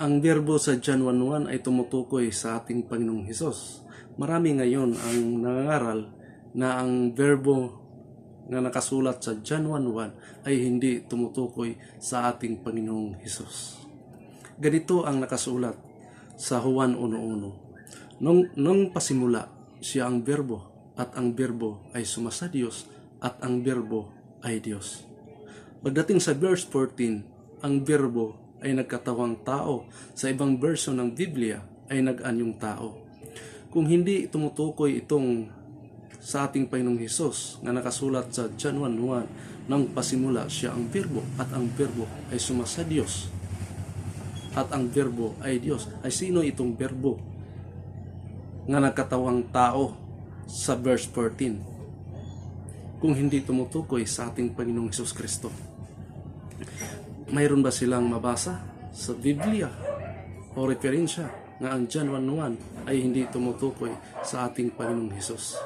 Ang verbo sa John 1.1 ay tumutukoy sa ating Panginoong Hesus. Marami ngayon ang nangangaral na ang verbo na nakasulat sa John 1.1 ay hindi tumutukoy sa ating Panginoong Hesus. Ganito ang nakasulat sa Juan 1.1. Nung, nung pasimula, siya ang verbo at ang verbo ay sumasa Diyos at ang verbo ay Diyos. Pagdating sa verse 14, ang verbo ay nagkatawang tao. Sa ibang version ng Biblia ay nag-anyong tao. Kung hindi tumutukoy itong sa ating Panginoong Hesus na nakasulat sa John 1.1 nang pasimula siya ang verbo at ang verbo ay sumasa Diyos at ang verbo ay Diyos ay sino itong verbo nga nagkatawang tao sa verse 14 kung hindi tumutukoy sa ating Panginoong Hesus Kristo mayroon ba silang mabasa sa Biblia o referensya na ang John 1.1 ay hindi tumutukoy sa ating Panginoong Hesus.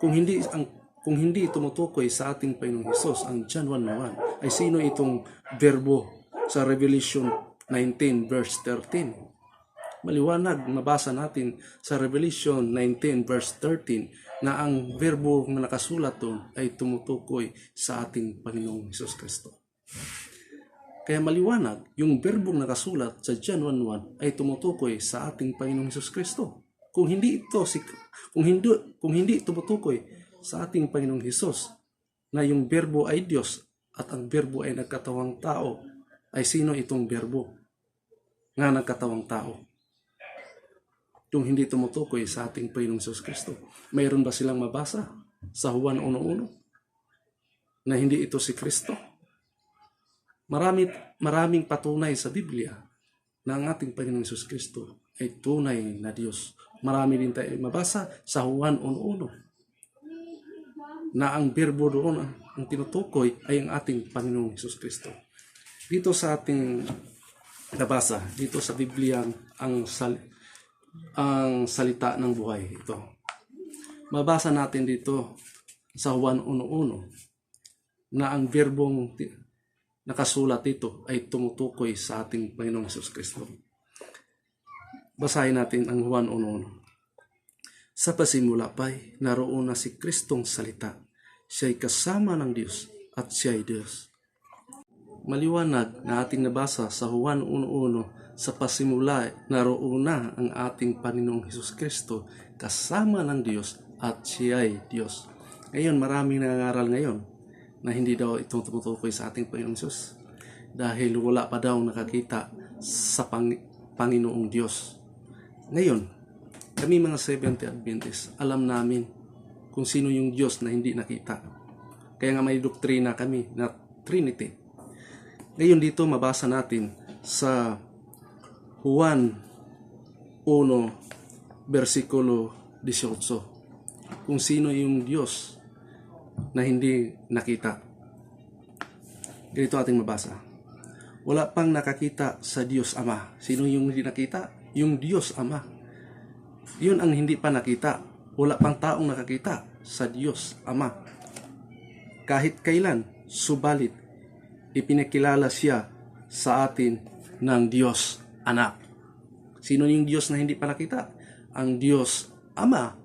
Kung hindi ang kung hindi tumutukoy sa ating Panginoong Hesus ang John 1.1 ay sino itong verbo sa Revelation 19 verse 13? Maliwanag mabasa natin sa Revelation 19 verse 13 na ang verbo na nakasulat doon ay tumutukoy sa ating Panginoong Hesus Kristo. Kaya maliwanag, yung verbong nakasulat sa John 1.1 ay tumutukoy sa ating Panginoong Hesus Kristo. Kung hindi ito si kung hindi kung hindi tumutukoy sa ating Panginoong Hesus na yung verbo ay Diyos at ang verbo ay nagkatawang tao, ay sino itong verbo nga nagkatawang tao? Kung hindi tumutukoy sa ating Panginoong Hesus Kristo, mayroon ba silang mabasa sa Juan 1.1 na hindi ito si Kristo? Marami, maraming patunay sa Biblia na ang ating Panginoong Yesus Kristo ay tunay na Diyos. Marami din tayo mabasa sa Juan 1.1 na ang verbo doon ang, ang tinutukoy ay ang ating Panginoong Yesus Kristo. Dito sa ating nabasa, dito sa Biblia ang, sal, ang salita ng buhay ito. Mabasa natin dito sa Juan 1.1 na ang verbong ti- nakasulat dito ay tumutukoy sa ating Panginoong Yesus Kristo. Basahin natin ang Juan 1.1. Sa pasimula pa'y naroon na si Kristong salita. Siya'y kasama ng Diyos at siya'y Diyos. Maliwanag na ating nabasa sa Juan 1.1 sa pasimula naroon na ang ating Panginoong Hesus Kristo kasama ng Diyos at siya'y Diyos. Ngayon, maraming nangangaral ngayon na hindi daw itong tumutukoy sa ating Panginoong Diyos dahil wala pa daw nakakita sa Pang- Panginoong Diyos. Ngayon, kami mga Seventh Adventists, alam namin kung sino yung Diyos na hindi nakita. Kaya nga may doktrina kami na Trinity. Ngayon dito mabasa natin sa Juan 1 versikulo 18 kung sino yung Diyos na hindi nakita. Ganito ating mabasa. Wala pang nakakita sa Diyos Ama. Sino yung hindi nakita? Yung Diyos Ama. Yun ang hindi pa nakita. Wala pang taong nakakita sa Diyos Ama. Kahit kailan, subalit, ipinakilala siya sa atin ng Diyos Anak. Sino yung Diyos na hindi pa nakita? Ang Diyos Ama